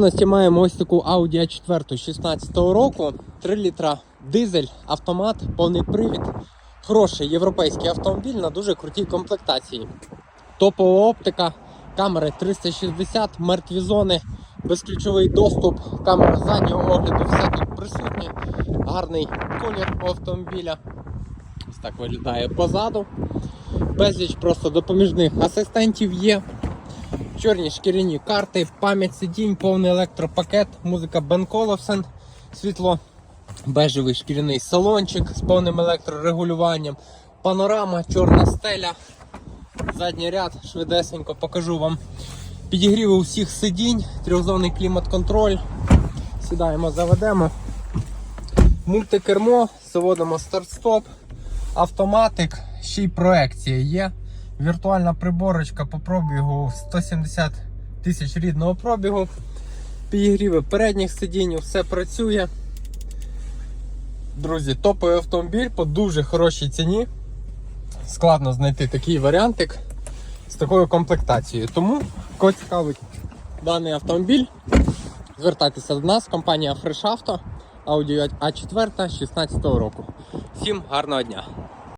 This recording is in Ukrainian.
наявності маємо ось таку Audi A4 16 року, 3 літра дизель, автомат, повний привід. Хороший європейський автомобіль на дуже крутій комплектації. Топова оптика, камери 360, мертві зони, безключовий доступ, камера заднього огляду, все тут присутнє. Гарний колір автомобіля. Ось так виглядає позаду. Безліч просто допоміжних асистентів є. Чорні шкіряні карти, пам'ять сидінь, повний електропакет, музика Бен Колофсен, світло, бежевий шкіряний салончик з повним електрорегулюванням, панорама, чорна стеля, задній ряд, швидесенько покажу вам. Підігріви усіх сидінь, трьохзонний клімат-контроль. Сідаємо, заведемо. Мультикермо, заводимо старт-стоп, автоматик, ще й проекція є. Віртуальна приборочка по пробігу 170 тисяч рідного пробігу. Підігріви передніх сидінь, все працює. Друзі, топовий автомобіль по дуже хорошій ціні. Складно знайти такий варіантик з такою комплектацією. Тому, кого цікавить даний автомобіль, звертайтеся до нас, компанія Fresh Auto, Audi A4 16 року. Всім гарного дня!